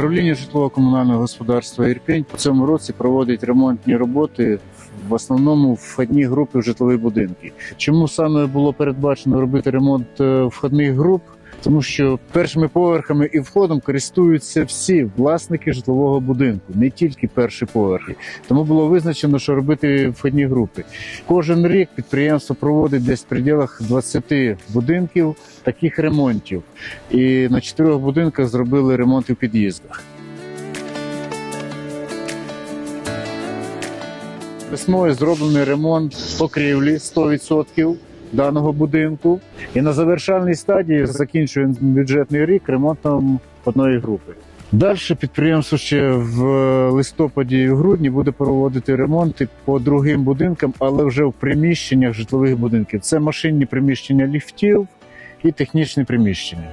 Управління житлово-комунального господарства Ірпінь по цьому році проводить ремонтні роботи в основному входні групи в житлові будинки. Чому саме було передбачено робити ремонт е, входних груп? Тому що першими поверхами і входом користуються всі власники житлового будинку, не тільки перші поверхи. Тому було визначено, що робити входні групи. Кожен рік підприємство проводить десь в пределах 20 будинків таких ремонтів. І на чотирьох будинках зробили ремонт у під'їздах. Весною зроблений ремонт покрівлі 100% даного будинку. І на завершальній стадії закінчуємо бюджетний рік ремонтом одної групи. Далі підприємство ще в листопаді і грудні буде проводити ремонти по другим будинкам, але вже в приміщеннях житлових будинків. Це машинні приміщення ліфтів і технічні приміщення.